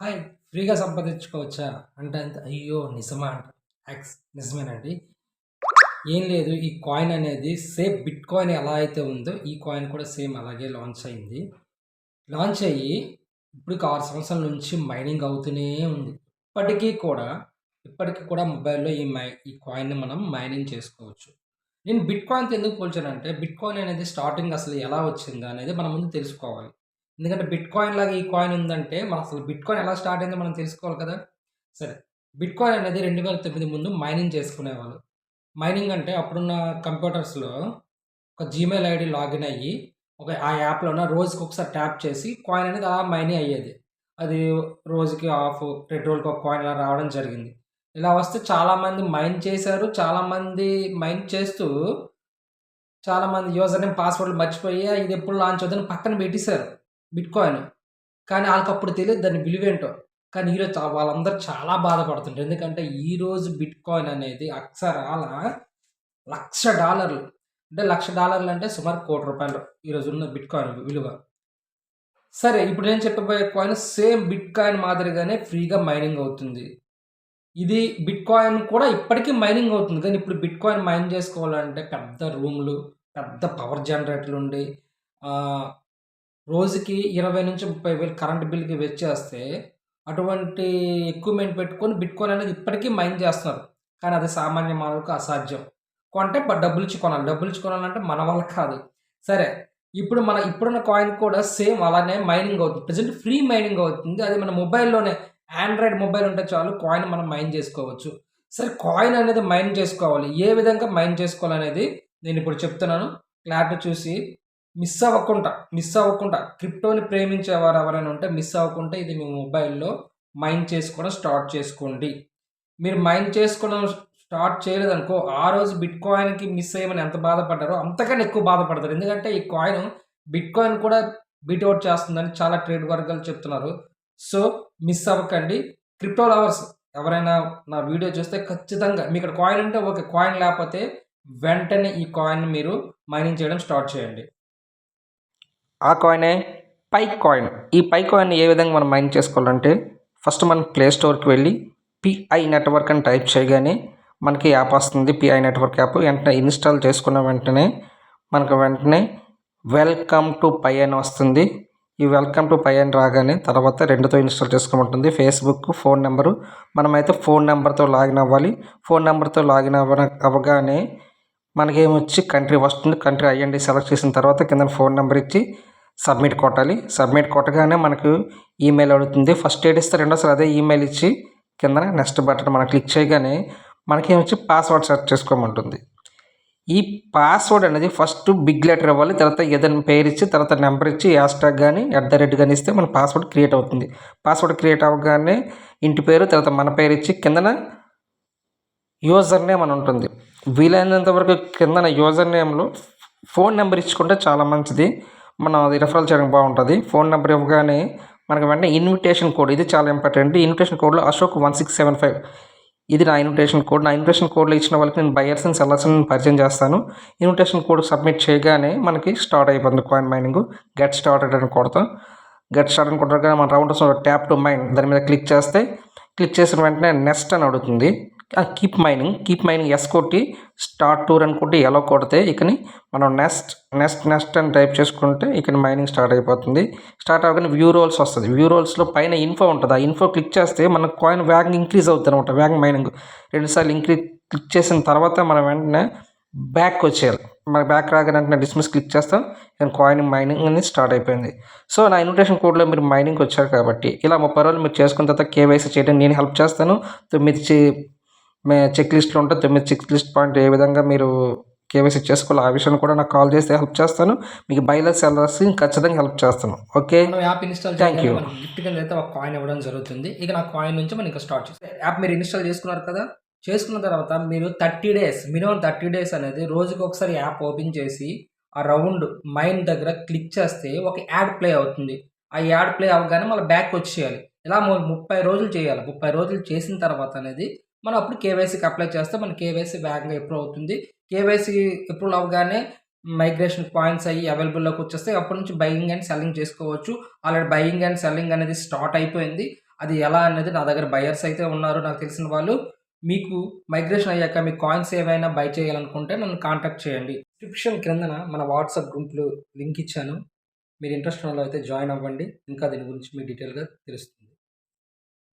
Hi! ఫ్రీగా సంపాదించుకోవచ్చా? అంటే అంత అయ్యో! నిజమా అంట. యాక్స్ నిజమేనండి. ఏం లేదు ఈ కాయిన్ అనేది సేమ్ బిట్ కాయిన్ ఎలా అయితే ఉందో ఈ కాయిన్ కూడా సేమ్ అలాగే లాంచ్ అయింది. లాంచ్ అయ్యి ఇప్పటికి ఆరు సంవత్సరాల నుంచి మైనింగ్ అవుతూనే ఉంది. ఇప్పటికీ కూడా, ఇప్పటికీ కూడా మొబైల్‌లో ఈ మై ఈ కాయిన్‌ని మనం మైనింగ్ చేసుకోవచ్చు. నేను బిట్ కాయిన్తో ఎందుకు పోల్చానంటే బిట్ కాయిన్ అనేది స్టార్టింగ్ అసలు ఎలా వచ్చింది అనేది మనం ముందు తెలుసుకోవాలి. ఎందుకంటే బిట్ కాయిన్ లాగా ఈ కాయిన్ ఉందంటే మనం అసలు బిట్ కాయిన్ ఎలా స్టార్ట్ అయిందో మనం తెలుసుకోవాలి కదా! సరే. బిట్ కాయిన్ అనేది 2009 ముందు మైనింగ్ చేసుకునేవాళ్ళు. మైనింగ్ అంటే అప్పుడున్న కంప్యూటర్స్‌లో ఒక జీమెయిల్ ఐడి లాగిన్ అయ్యి ఒక ఆ యాప్‌లోన రోజుకి ఒకసారి ట్యాప్ చేసి కాయిన్ అనేది అలా మైనింగ్ అయ్యేది. అది రోజుకి హాఫ్, 2 రోజులకి ఒక కాయిన్ ఇలా రావడం జరిగింది. ఇలా వస్తే చాలామంది మైన్ చేశారు. చాలామంది మైన్ చేస్తూ చాలామంది యూజర్ నేమ్, పాస్వర్డ్‌లు మర్చిపోయి ఇది ఎప్పుడు లాంచ్ అవుతుందని పక్కన బిట్ బిట్‌కాయిన్. కానీ వాళ్ళకి అప్పుడు తెలియదు దాని విలువ ఏంటో కానీ ఈరోజు వాళ్ళందరూ చాలా బాధపడుతుంటారు. ఎందుకంటే ఈరోజు బిట్‌కాయిన్ అనేది అక్షరాల లక్ష డాలర్లు అంటే లక్ష డాలర్లు అంటే సుమారు కోటి రూ. 1,00,00,000 బిట్ బిట్‌కాయిన్ విలువ. సరే ఇప్పుడు నేను చెప్పబోయే కాయిన్ సేమ్ బిట్‌కాయిన్ మాదిరిగానే ఫ్రీగా మైనింగ్ అవుతుంది. ఇది బిట్‌కాయిన్ కూడా ఇప్పటికీ మైనింగ్ అవుతుంది. కానీ ఇప్పుడు బిట్‌కాయిన్ మైన్ చేసుకోవాలంటే పెద్ద రూమ్‌లు, పెద్ద పవర్ జనరేటర్లుండి ఉండి రోజుకి ఇరవై నుంచి ముప్పై వేలు కరెంట్ బిల్‌కి వెచ్చేస్తే అటువంటి ఎక్విప్‌మెంట్ పెట్టుకొని బిట్‌కాయిన్ అనేది ఇప్పటికీ మైన్ చేస్తున్నారు. కానీ అది సామాన్య మానవులకు అసాధ్యం. కొంటే డబ్బులు ఇచ్చి కొనాలి. డబ్బులిచ్చి కొనాలంటే మన వల్ల కాదు. సరే ఇప్పుడు మన ఇప్పుడున్న కాయిన్ కూడా సేమ్ అలానే మైనింగ్ అవుతుంది. ప్రజెంట్ ఫ్రీ మైనింగ్ అవుతుంది. అది మన మొబైల్‌లోనే ఆండ్రాయిడ్ మొబైల్ ఉంటే చాలు కాయిన్ మనం మైన్ చేసుకోవచ్చు. సరే కాయిన్ అనేది మైన్ చేసుకోవాలి. ఏ విధంగా మైన్ చేసుకోవాలనేది నేనిప్పుడు చెప్తున్నాను. క్లారిటీ చూసి మిస్ అవ్వకుండా, మిస్ అవ్వకుండా క్రిప్టోని ప్రేమించేవారు ఎవరైనా ఉంటే మిస్ అవ్వకుండా ఇది మీ మొబైల్‌లో మైన్ చేసుకోవడం స్టార్ట్ చేసుకోండి. మీరు మైన్ చేసుకోవడం స్టార్ట్ చేయలేదనుకో ఆ రోజు బిట్ కాయిన్కి మిస్ అయ్యమని ఎంత బాధపడ్డారో అంతకన్నా ఎక్కువ బాధపడతారు. ఎందుకంటే ఈ కాయిన్ బిట్ కాయిన్ కూడా బీట్ ఔట్ చేస్తుందని చాలా ట్రేడ్ వర్గాలు చెప్తున్నారు. సో మిస్ అవ్వకండి. క్రిప్టో లవర్స్ ఎవరైనా నా వీడియో చూస్తే ఖచ్చితంగా మీకిక్కడ కాయిన్ ఉంటే ఓకే. కాయిన్ లేకపోతే వెంటనే ఈ కాయిన్‌ని మీరు మైనింగ్ చేయడం స్టార్ట్ చేయండి. ఆ కాయినే పై కాయిన్. ఈ పై కాయిన్ ఏ విధంగా మనం మైన్ చేసుకోవాలంటే ఫస్ట్ మనం ప్లే స్టోర్‌కి వెళ్ళి పిఐ నెట్వర్క్ అని టైప్ చేయగానే మనకి యాప్ వస్తుంది. Pi network app. వెంటనే ఇన్‌స్టాల్ చేసుకున్న వెంటనే మనకు వెంటనే వెల్కమ్ టు పై అని వస్తుంది. ఈ వెల్కమ్ టు పై అని రాగానే తర్వాత రెండుతో ఇన్‌స్టాల్ చేసుకోమంటుంది. ఫేస్‌బుక్, ఫోన్ నెంబరు మనమైతే ఫోన్ నెంబర్తో లాగిన్ అవ్వాలి. ఫోన్ నెంబర్తో లాగిన్ అవ్వ అవ్వగానే మనకేమొచ్చి కంట్రీ వస్తుంది. కంట్రీ ఐఎన్‌డి సెలెక్ట్ చేసిన తర్వాత కిందన ఫోన్ నెంబర్ ఇచ్చి సబ్మిట్ కొట్టాలి. సబ్మిట్ కొట్టగానే మనకు ఈమెయిల్ అడుగుతుంది. ఫస్ట్ ఏడిస్తే రెండోసారి అదే ఈమెయిల్ ఇచ్చి కిందన నెక్స్ట్ బటన్ మనం క్లిక్ చేయగానే మనకేమొచ్చి పాస్వర్డ్ సెర్చ్ చేసుకోమంటుంది. ఈ పాస్వర్డ్ అనేది ఫస్ట్ బిగ్ లెటర్ ఇవ్వాలి. తర్వాత ఏదైనా పేరు ఇచ్చి తర్వాత నెంబర్ ఇచ్చి హ్యాష్టాగ్ కానీ ఎట్ ద రేట్ కానీ ఇస్తే మన పాస్వర్డ్ క్రియేట్ అవుతుంది. పాస్వర్డ్ క్రియేట్ అవ్వగానే ఇంటి పేరు తర్వాత మన పేరు ఇచ్చి కిందన యూజర్ నేమ్ అని ఉంటుంది. వీలైనంత వరకు కిందన యూజర్ నేమ్‌లో ఫోన్ నెంబర్ ఇచ్చుకుంటే చాలా మంచిది. మనం అది రెఫరల్ చేయడానికి బాగుంటుంది ఫోన్ నెంబర్ ఇవ్వగానే మనకు వెంటనే ఇన్విటేషన్ కోడ్ ఇది చాలా ఇంపార్టెంట్. ఇన్విటేషన్ కోడ్‌లో అశోక్ 1675 ఇది నా ఇన్విటేషన్ కోడ్. నా ఇన్విటేషన్ కోడ్‌లో ఇచ్చిన వాళ్ళకి నేను బయర్స్‌ని, సెల్లర్స్‌ని పరిచయం చేస్తాను. ఇన్విటేషన్ కోడ్ సబ్మిట్ చేయగానే మనకి స్టార్ట్ అయిపోతుంది కాయిన్ మైనింగ్. గెట్ స్టార్టెడ్ అని కొడతాం. గెట్ స్టార్ట్ అని కొట్టగానే మన రౌండ్ ట్యాప్ టు మైన్ దాని మీద క్లిక్ చేస్తే క్లిక్ చేసిన వెంటనే నెక్స్ట్ అని అడుగుతుంది. ఆ keep mining keep mining yes కొట్టి స్టార్ట్ టూర్ అని కొట్టి ఎలో కొడితే ఇకని మనం నెక్స్ట్ నెక్స్ట్ నెక్స్ట్ అని టైప్ చేసుకుంటే ఇక్కడ మైనింగ్ స్టార్ట్ అయిపోతుంది. స్టార్ట్ అవ్వగానే వ్యూ రోల్స్ వస్తుంది వ్యూ రోల్స్‌లో పైన ఇన్ఫో ఉంటుంది ఆ ఇన్ఫో క్లిక్ చేస్తే మన కాయిన్ వ్యాగ్ ఇంక్రీజ్ అవుతుంది అనమాట వ్యాగ్ మైనింగ్. రెండుసార్లు ఇంక్రీజ్ క్లిక్ చేసిన తర్వాత మనం వెంటనే బ్యాక్ వచ్చేయాలి. మన బ్యాక్ రాగానే వెంటనే డిస్మిస్ క్లిక్ చేస్తాం. నేను కాయిన్ మైనింగ్ అనేది స్టార్ట్ అయిపోయింది. సో నా ఇన్విటేషన్ కోడ్‌లో మీరు మైనింగ్ వచ్చారు కాబట్టి ఇలా 30 రోజులు మీరు చేసుకున్న తర్వాత కేవైసీ చేయడానికి నేను హెల్ప్ చేస్తాను. మీరు మే చెక్ లిస్ట్‌లు ఉంటాయి. 9 చెక్ లిస్ట్ పాయింట్ ఏ విధంగా మీరు కేవైసీ చేసుకోవాలో ఆ విషయాన్ని కూడా నాకు కాల్ చేస్తే హెల్ప్ చేస్తాను. మీకు బైలర్స్, సెల్లర్స్‌కి ఖచ్చితంగా హెల్ప్ చేస్తాను. ఓకే. యాప్ ఇన్‌స్టాల్ చేయగానే యూ. గిఫ్ట్ కింద అయితే ఒక కాయిన్ ఇవ్వడం జరుగుతుంది. ఇక నా కాయిన్ నుంచి మనం ఇంకా స్టార్ట్ చేస్తాం. యాప్ మీరు ఇన్‌స్టాల్ చేసుకున్నారు కదా! చేసుకున్న తర్వాత మీరు 30 డేస్ మినిమమ్ 30 డేస్ అనేది రోజుకొకసారి యాప్ ఓపెన్ చేసి ఆ రౌండ్ మైన్ దగ్గర క్లిక్ చేస్తే ఒక యాడ్ ప్లే అవుతుంది. ఆ యాడ్ ప్లే అవ్వగానే మళ్ళీ బ్యాక్ వచ్చేయాలి. ఇలా ము 30 రోజులు చేయాలి. 30 రోజులు చేసిన తర్వాత అనేది మనం అప్పుడు కేవైసీకి అప్లై చేస్తే మన కేవైసీ వేగంగా ఎప్రూవ్ అవుతుంది. కేవైసీ ఎప్రూవ్ అవ్వగానే మైగ్రేషన్ పాయింట్స్ అయ్యి అవైలబుల్‌లోకి వచ్చేస్తే అప్పటి నుంచి బయింగ్ అండ్ సెల్లింగ్ చేసుకోవచ్చు. ఆల్రెడీ బయింగ్ అండ్ సెల్లింగ్ అనేది స్టార్ట్ అయిపోయింది. అది ఎలా అనేది నా దగ్గర బయర్స్ అయితే ఉన్నారు నాకు తెలిసిన వాళ్ళు మీకు మైగ్రేషన్ అయ్యాక మీ కాయిన్స్ ఏవైనా బై చేయాలనుకుంటే నన్ను కాంటాక్ట్ చేయండి డిస్క్రిప్షన్ క్రిందన మన వాట్సాప్ గ్రూప్లో లింక్ ఇచ్చాను మీరు ఇంట్రెస్ట్ ఉన్న వాళ్ళు అయితే జాయిన్ అవ్వండి ఇంకా దీని గురించి మీకు డీటెయిల్గా తెలుస్తుంది